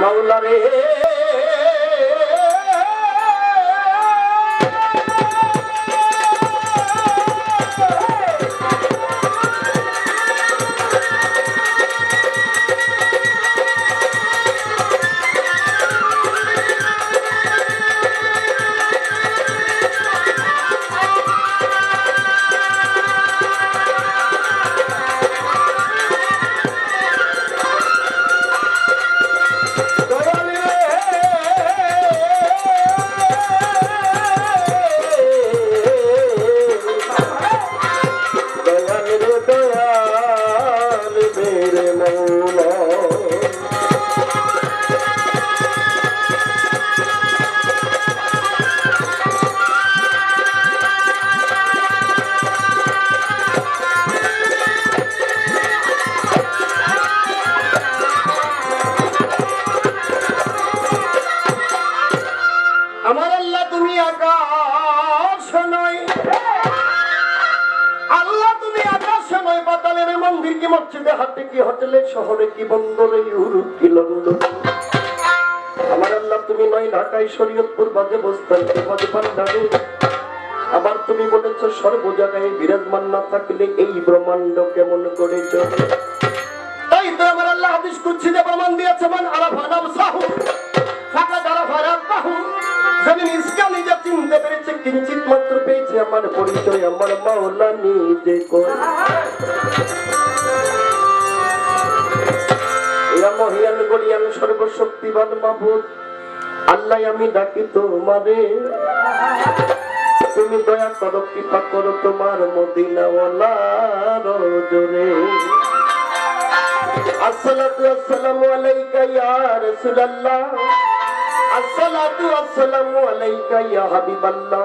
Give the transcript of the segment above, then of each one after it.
মাওলা আমার তুমি আবার তুমি বলেছ সর্ব জায়গায় বিরাজমান না থাকলে এই ব্রহ্মাণ্ড কেমন করে চলে? তাই তো আমার আল্লাহ হাদিস কুচ্ছিতে প্রমাণ দিয়েছে কিঞ্চিত মাত্র পেয়েছে আমার পরিচয়, আমার মাওলা নিজে করে এরা মহিয়ান গরিয়ান সর্বশক্তিবান মাহবুব। আল্লাহ, আমি ডাকি তোমারে। তুমি দয়া করো, কৃপা করো তোমার মদিনাওয়ালার আসসালাতু আসসালামু আলাইকা ইয়া রাসূলুল্লাহ। আসসালাতু আসসালামু আলাইকা ইয়া হাবিবাল্লাহ।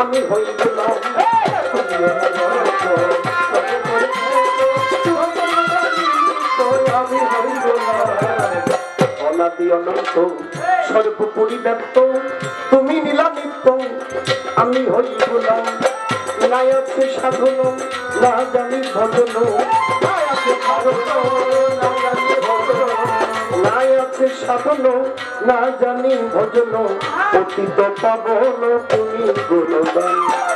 আমি সর্বোপরি আমি অনাদি অনন্ত, সর্বোপরি ব্যক্ত, তুমি নীলা আমি হইব না আছে সাধন, না জানি ভজন। আছে সাধন না জানি ভজন। অতীত পাবন তুমি গুণগান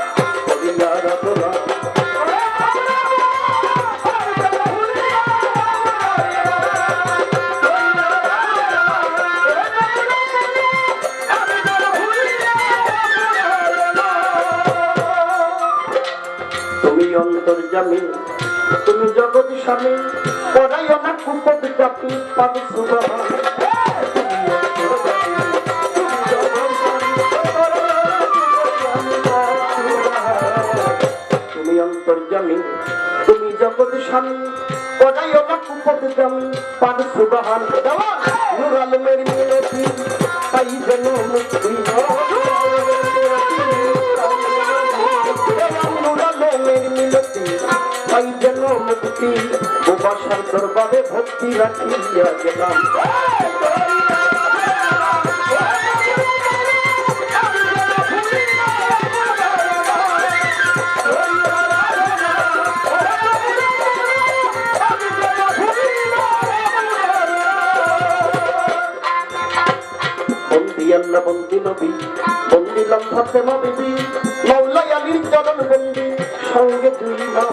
অন্তর্জামী তুমি জগৎ স্বামী পড়াই না কুপদ চাপি পাবি সুবাহ তুমি অন্তর্জামী স্বামী পড়াই না কুপদ জামি, পাবি সুবাহান। মুক্তি তাই যেন মুক্তি ও বাসার দরবারে ভক্তি রাখিয়া গেলাম। আল্লাহ, বন্দি নবী, বন্দি লম্ফা প্রেমা বিবি মৌলাই আলীর চরণ বন্দি, সঙ্গে দুই নাম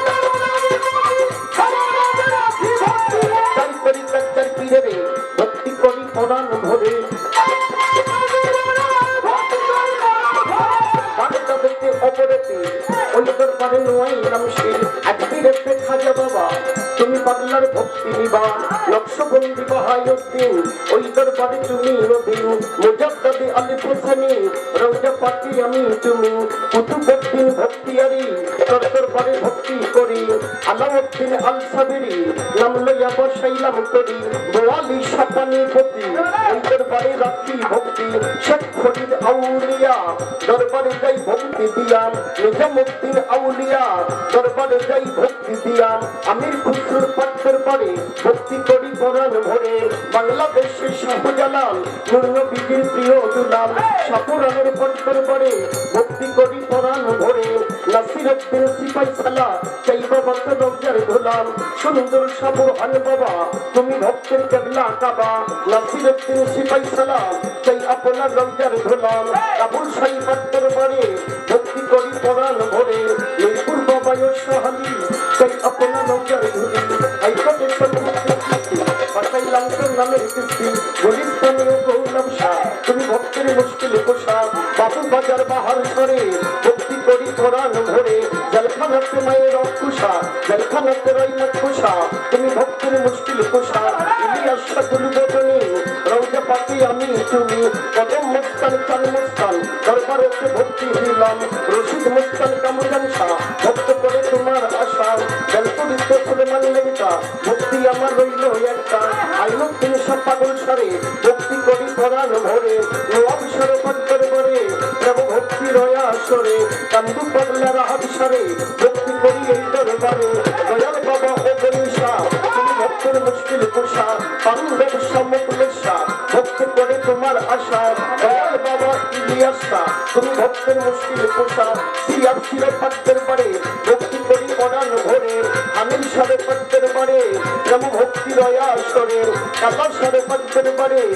বাহায়ুদ্দিন ওই দরবারে তুমি নদীন মুজাদ্দাদি আলী হোসেনি রৌজা পাটি আমি তুমি। কুতুবুদ্দিন ভক্তিয়ারি তোর দরবারে ভক্তি করি। আলাউদ্দিন আল সাবিরি নাম লইয়া বসাইলাম করি। বোয়ালি সাপানি পতি ওই দরবারে রাখি ভক্তি। শেখ ফরিদ আউলিয়া, দরবারে যাই ভক্তি দিয়াম। নিজামুদ্দিন আউলিয়া, দরবারে যাই ভক্তি দিয়াম আমির খুসরুর পাঠের পরে ভক্তি করি পরাণ ভরে। বাংলাদেশের শাহজালাল পূর্ণ প্রিয় দুলাল। সাপুরানের পঠের পরে ভক্তি করি পরাণ ভরে। নাসির সিপাই সালা চাই বাবা রোজার গোলাম সুন্দর সাবুর হান বাবা, তুমি ভক্তের কেবলা কাবা। নাসির উদ্দিন সিপাই সালা, চাই আপনার রোজার গোলাম কাবুল সাই পাত্তর বাড়ে, ভক্তি করি পরাণ ভরে। মিরপুর বাবায় সাহালি চাই আপনার রোজার ধুলি আইকতে সম্মুখে বাসাই লাঙ্কর নামের কীর্তি গুলিস্তানীয় গৌরব শাহ তুমি ভক্তের মুশকিল পোষা। বাবু বাজার বাহার সরে, ভক্তি করি কোরআন ভরে। জলখানাতে মায়ের অকুশা, জলখানাতে রইমত কুশা তুমি ভক্তের মুশকিল পোষা। ইলিয়াস শাকুল বদনী রৌজা পাতি আমি তুমি। কদম মুস্তান, চান মুস্তান, দরবারতে ভক্তি দিলাম। রশিদ মুস্তান কামরান শাহ সুলেমান লেঙ্কা ভক্তি আমার রইল একটা। আইনুদ্দিন সব পাগল সারে ভক্তি করি পরাণ ভরে। নবাব সরে পদ্মের বরে প্রভু ভক্তি রয়া সরে কান্দু পাগলা রাহাত সারে ভক্তি করি এই দরবারে। দয়াল বাবা ও গণেশা, তুমি ভক্তের মুশকিল পোষা পান ব্যবসা ভক্তি করে তোমার আশা। দয়াল বাবা ইলিয়াসা, তুমি ভক্তের মুশকিল পোষা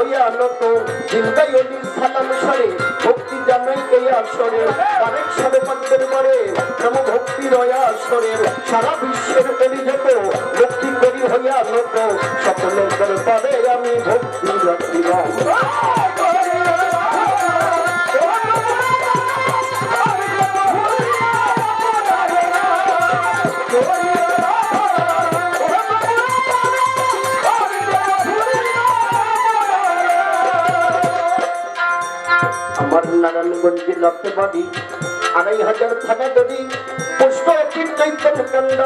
হইয়া নত জিন্দাই অলি সালাম সারে, ভক্তি জানাই এই আসরে। অনেক সারে পদ্মের বারে ভক্তি রয়া আসরে। সারা বিশ্বের অলি যেত, ভক্তি হইয়া নত সকলের দরবারে আমি ভক্তি রাখিলাম। আমার নারায়ণগঞ্জে লক্ষ্য বাড়ি আড়াই হাজার থানা দড়ি পুষ্প কীর্তন কান্ড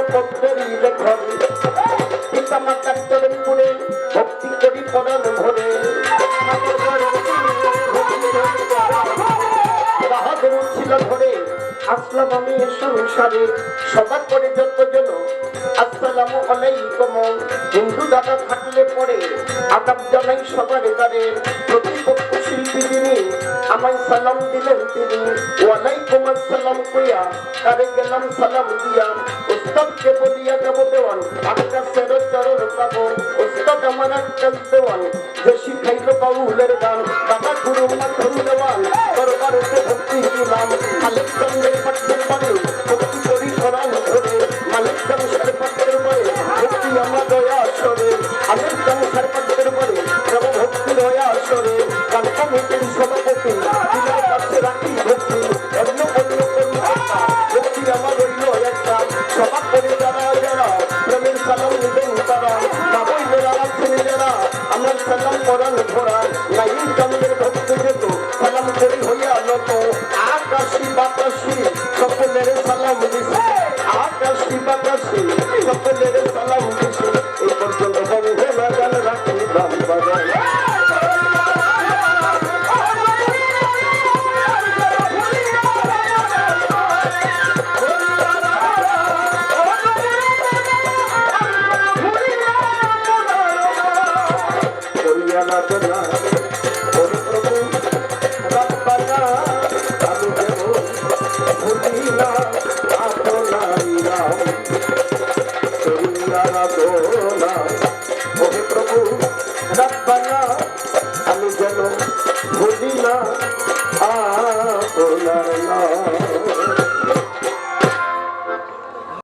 ভক্তি করি পরাণ ভরে। বাহাদুর ছিল আমি সংসারে। সবার দাদা থাকলে পরে, আদাব জানাই সবার দ্বারে। প্রতিপক্ষ শিল্পী যিনি আমায় সালাম দিলেন তিনি। ওয়ালাইকুম আসসালাম কইয়া তারে গেলাম সালাম দিয়া। উস্তাদকে বলিয়া দেব দেওয়ান একটা সেরো চরণ পাবো উস্তাদ আমার একটা দেওয়ান, যে শিখাইল বাউলের গান। বাবা গুরু মাথুর দেওয়ান, দরবারেতে ভক্তি দিলাম। মালিক Yeah!